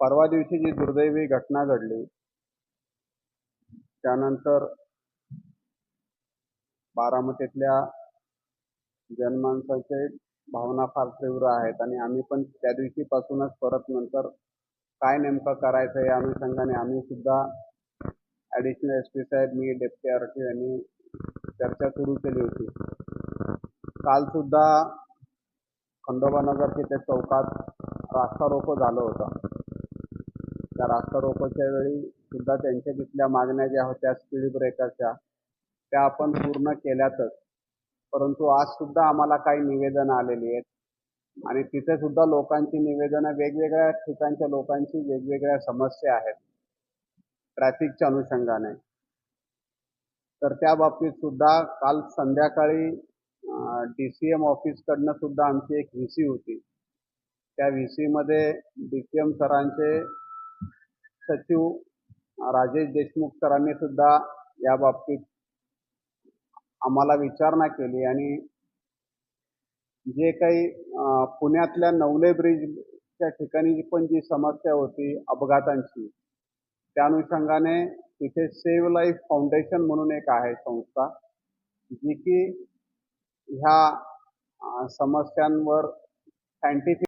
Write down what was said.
परवा दिवशी जी दुर्दैवी घटना घडली त्यानंतर बारामतीतल्या जनमानसाचे भावना फार तीव्र आहेत आणि आम्ही पण त्या दिवशीपासूनच परत नंतर काय नेमकं करायचं या अनुषंगाने आम्ही सुद्धा ॲडिशनल एस पी साहेब मी डेप्टी आर टी यांनी चर्चा सुरू केली होती. काल सुद्धा तिथे चौकात रास्ता रोको झालं होतं. त्या रास्ता रोकोच्या वेळी सुद्धा त्यांच्या तिथल्या मागण्या ज्या होत्या स्पीड ब्रेकरच्या त्या आपण पूर्ण केल्यातच. परंतु आज सुद्धा आम्हाला काही निवेदनं आलेली आहेत. आणि तिथे सुद्धा लोकांची निवेदनं वेगवेगळ्या ठिकाणच्या लोकांची वेगवेगळ्या समस्या आहेत. ट्रॅफिकच्या अनुषंगाने. तर त्या बाबतीत सुद्धा काल संध्याकाळी डी सी एम ऑफिसकडनं सुद्धा आमची एक व्ही सी होती. त्या व्ही सीमध्ये डी सी एम सरांचे सचिव राजेश देशमुख सरांनी सुद्धा या बाबतीत आम्हाला विचारणा केली आणि जे काही पुण्यातल्या नवले ब्रिजच्या ठिकाणी पण जी समस्या होती अपघातांची त्या अनुषंगाने तिथे सेव्ह लाईफ फाउंडेशन म्हणून एक आहे संस्था जी की ह्या समस्यांवर सायंटिफिक